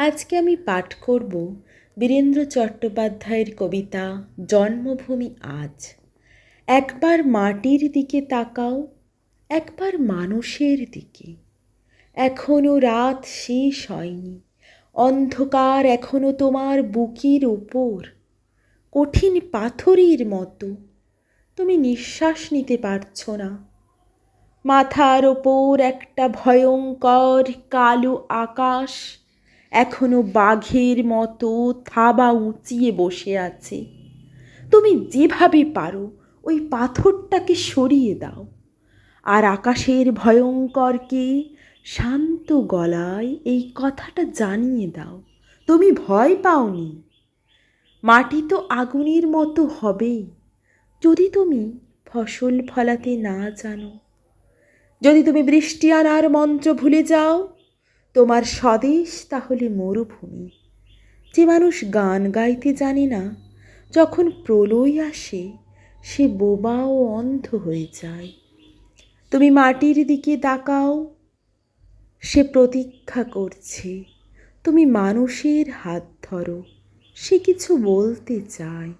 আজকে আমি পাঠ করব বীরেন্দ্র চট্টোপাধ্যায়ের কবিতা জন্মভূমি আজ। একবার মাটির দিকে তাকাও, একবার মানুষের দিকে। এখনও রাত শেষ হয়নি, অন্ধকার এখনও তোমার বুকের ওপর কঠিন পাথরের মতো, তুমি নিঃশ্বাস নিতে পারছ না। মাথার ওপর একটা ভয়ঙ্কর কালো আকাশ এখনও বাঘের মতো থাবা উঁচিয়ে বসে আছে। তুমি যেভাবে পারো, ওই পাথরটাকে সরিয়ে দাও। আর আকাশের ভয়ঙ্করকে শান্ত গলায় এই কথাটা জানিয়ে দাও। তুমি ভয় পাওনি। মাটি তো আগুনের মতো হবেই। যদি তুমি ফসল ফলাতে না জানো, যদি তুমি বৃষ্টি আনার মন্ত্র ভুলে যাও তোমার স্বদেশ তাহলে মরুভূমি। যে মানুষ গান গাইতে জানে না, যখন প্রলয় আসে, সে বোবা ও অন্ধ হয়ে যায়। তুমি মাটির দিকে তাকাও, সে প্রতীক্ষা করছে। তুমি মানুষের হাত ধরো, সে কিছু বলতে চায়।